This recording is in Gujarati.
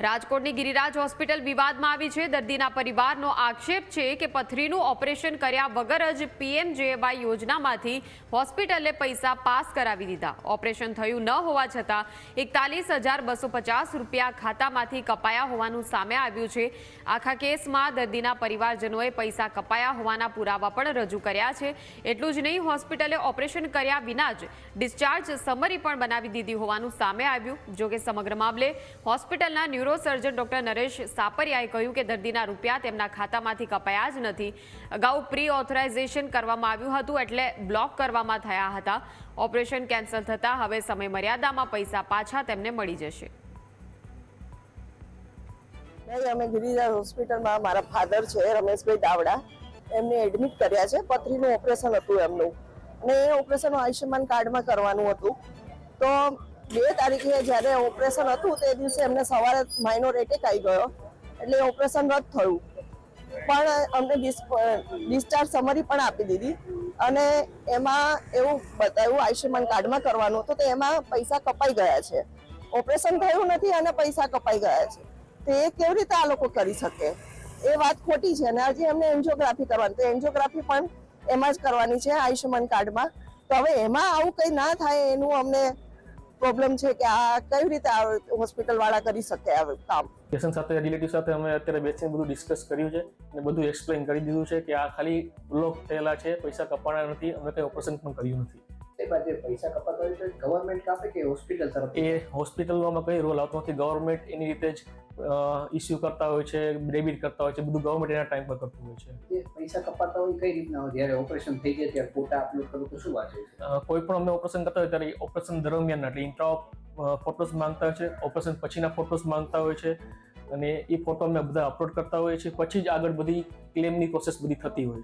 રાજકોટની ગિરિરાજ હોસ્પિટલ વિવાદમાં આવી છે. દર્દીના પરિવારનો આક્ષેપ છે કે પથરીનું ઓપરેશન કર્યા વગર જ પીએમજેએવાય યોજનામાંથી હોસ્પિટલે પૈસા પાસ કરાવી દીધા. ઓપરેશન થયું ન હોવા છતાં એકતાલીસ હજાર બસો પચાસ રૂપિયા ખાતામાંથી કપાયા હોવાનું સામે આવ્યું છે. આખા કેસમાં દર્દીના પરિવારજનોએ પૈસા કપાયા હોવાના પુરાવા પણ રજૂ કર્યા છે. એટલું જ નહીં, હોસ્પિટલે ઓપરેશન કર્યા વિના જ ડિસ્ચાર્જ સમરી પણ બનાવી દીધી હોવાનું સામે આવ્યું. જોકે સમગ્ર મામલે હોસ્પિટલના ન્યુરોસર્જન ડોક્ટર નરેશ સાપરિયાએ કહ્યું કે દર્દીના રૂપિયા તેમના ખાતામાંથી કપાયા જ નથી. અગાઉ પ્રી ઓથોરાઇઝેશન કરવામાં આવ્યું હતું એટલે બ્લોક કરવામાં થયા હતા. ઓપરેશન કેન્સલ થતાં હવે સમય મર્યાદામાં પૈસા પાછા તેમને મળી જશે. અમે ગિરિરાજ હોસ્પિટલમાં મારા ફાધર છે, રમેશભાઈ દાવડા. એમને એડમિટ કર્યા છે. પથરીનું ઓપરેશન હતું એમનું. અને એ ઓપરેશન આયુષ્યમાન કાર્ડમાં કરવાનું હતું. તો બે તારીખે જ્યારે ઓપરેશન હતું તે દિવસે એમને સવારે માઇનોર એટેક આવી ગયો. એટલે ઓપરેશન રદ થયું. પણ અમને ડિસ્ચાર્જ સમરી પણ આપી દીધી. અને એમાં એવું બતાવ્યું, આયુષ્યમાન કાર્ડમાં કરવાનું તો એમાં પૈસા કપાઈ ગયા છે. ઓપરેશન થયું નથી અને પૈસા કપાઈ ગયા છે. તો કેવી રીતે આ લોકો કરી શકે? એ વાત ખોટી છે. અને હજી એમને એન્જિયોગ્રાફી કરવાની. તો એન્જિયોગ્રાફી પણ એમાં જ કરવાની છે આયુષ્યમાન કાર્ડમાં. તો હવે એમાં આવું કંઈ ના થાય એનું અમને પ્રોબ્લેમ છે કે આ કઈ રીતે હોસ્પિટલ વાળા કરી શકે આ કામ? પેશન્ટ સાથે રિલેટિવ સાથે અમે અત્યારે બેસીને બધું ડિસ્કસ કર્યું છે અને બધું એક્સપ્લેન કરી દીધું છે કે આ ખાલી બ્લોક થયેલા છે, પૈસા કપાણા નથી, અમે કંઈ ઓપરેશન પણ કર્યું નથી. એમાં જે પૈસા કપાતા હોય તો ગવર્મેન્ટ કાપે કે હોસ્પિટલ તરફ? એ હોસ્પિટલમાં કઈ રોલ આવતો નથી. ગવર્મેન્ટ એની રીતે જ ઇસ્યુ કરતા હોય છે ડેબિટ કરતા હોય છે બધું ગવર્મેન્ટ એના ટાઈમ પર કરતું હોય છે. જે પૈસા કપાતા હોય કઈ રીતના હોય? જ્યારે ઓપરેશન થઈ જાય ત્યારે ફોટા અપલોડ કરું તો શું વાંચે છે? કોઈ પણ અમે ઓપરેશન કરતા હોય ત્યારે ઓપરેશન દરમિયાન એટલે ઇન્ટ્રા ફોટોસ માંગતા હોય છે ઓપરેશન પછીના ફોટોસ માંગતા હોય છે અને એ ફોટો અમે બધા અપલોડ કરતા હોઈએ છીએ. પછી જ આગળ બધી ક્લેમની પ્રોસેસ બધી થતી હોય છે.